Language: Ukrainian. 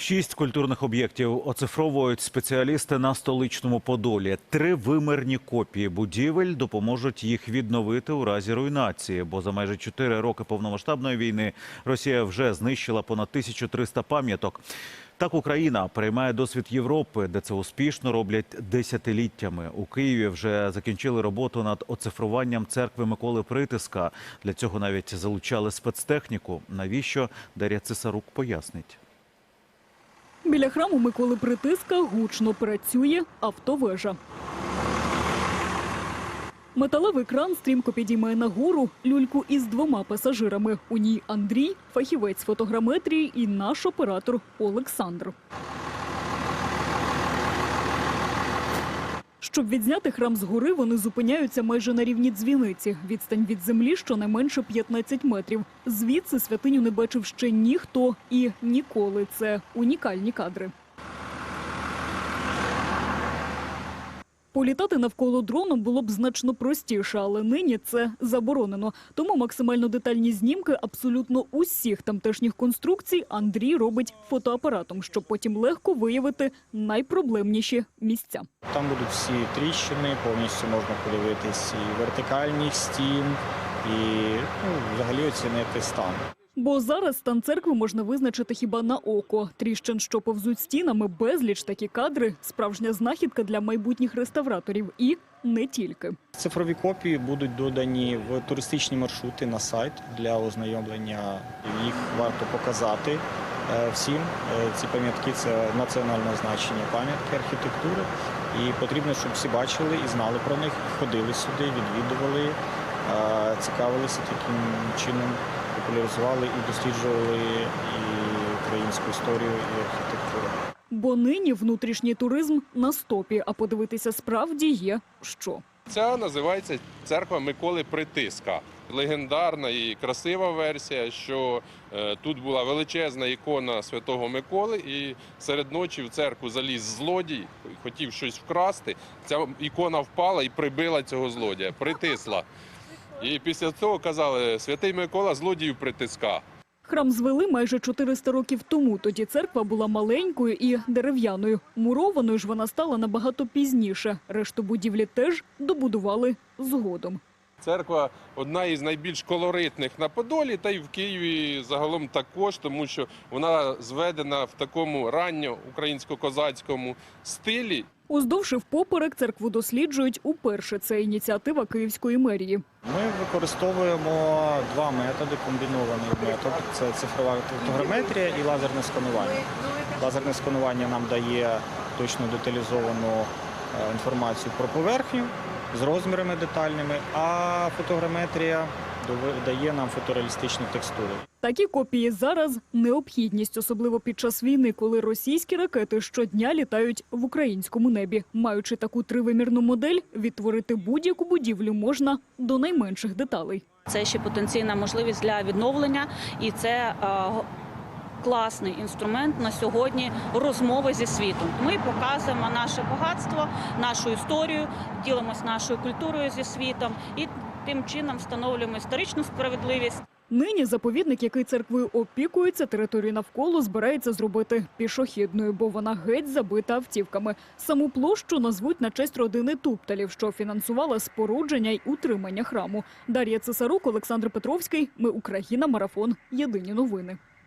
Шість культурних об'єктів оцифровують спеціалісти на столичному Подолі. Три вимірні копії будівель допоможуть їх відновити у разі руйнації. Бо за майже чотири роки повномасштабної війни Росія вже знищила понад 1300 пам'яток. Так Україна приймає досвід Європи, де це успішно роблять десятиліттями. У Києві вже закінчили роботу над оцифруванням церкви Миколи Притиска. Для цього навіть залучали спецтехніку. Навіщо Дар'я Цесарук пояснить. Біля храму Миколи Притиска гучно працює автовежа. Металевий кран стрімко підіймає нагору люльку із двома пасажирами. У ній Андрій, фахівець фотограметрії і наш оператор Олександр. Щоб відзняти храм згори, вони зупиняються майже на рівні дзвіниці. Відстань від землі щонайменше 15 метрів. Звідси святиню не бачив ще ніхто і ніколи. Це унікальні кадри. Політати навколо дроном було б значно простіше, але нині це заборонено. Тому максимально детальні знімки абсолютно усіх тамтешніх конструкцій Андрій робить фотоапаратом, щоб потім легко виявити найпроблемніші місця. Там будуть всі тріщини, повністю можна подивитись і вертикальних стін, і ну, взагалі оцінити стан. Бо зараз стан церкви можна визначити хіба на око. Тріщин, що повзуть стінами, безліч такі кадри справжня знахідка для майбутніх реставраторів. І не тільки. Цифрові копії будуть додані в туристичні маршрути на сайт для ознайомлення. Їх варто показати е, всім. Е, Ці пам'ятки це національного значення пам'ятки архітектури. І потрібно, щоб всі бачили і знали про них, ходили сюди, відвідували, е, цікавилися таким чином, популяризували і досліджували і українську історію, і архітектуру. Бо нині внутрішній туризм на стопі, а подивитися справді є що. Ця називається церква Миколи Притиска. Легендарна і красива версія, що е, тут була величезна ікона святого Миколи, і серед ночі в церкву заліз злодій, хотів щось вкрасти. Ця ікона впала і прибила цього злодія, притисла. І після цього казали, святий Микола злодіїв притиска. Храм звели майже 400 років тому. Тоді церква була маленькою і дерев'яною. Мурованою ж вона стала набагато пізніше. Решту будівлі теж добудували згодом. Церква одна із найбільш колоритних на Подолі, та й в Києві загалом також, тому що вона зведена в такому ранньо українсько-козацькому стилі. Уздовж і впоперек церкву досліджують уперше. Це ініціатива Київської мерії. Ми використовуємо два методи, комбінований метод це цифрова фотограметрія і лазерне сканування. Лазерне сканування нам дає точно деталізовану е, інформацію про поверхню з розмірами детальними, а фотограметрія дає нам фотореалістичні текстури. Такі копії зараз необхідність, особливо під час війни, коли російські ракети щодня літають в українському небі. Маючи таку тривимірну модель, відтворити будь-яку будівлю можна до найменших деталей. Це ще потенційна можливість для відновлення, і це е, класний інструмент на сьогодні розмови зі світом. Ми показуємо наше багатство, нашу історію, ділимось нашою культурою зі світом і тим чином встановлюємо історичну справедливість. Нині заповідник, який церквою опікується, територію навколо збирається зробити пішохідною, бо вона геть забита автівками. Саму площу назвуть на честь родини Тупталів, що фінансувала спорудження й утримання храму. Дар'я Цесарук, Олександр Петровський. Ми Україна. Марафон. Єдині новини.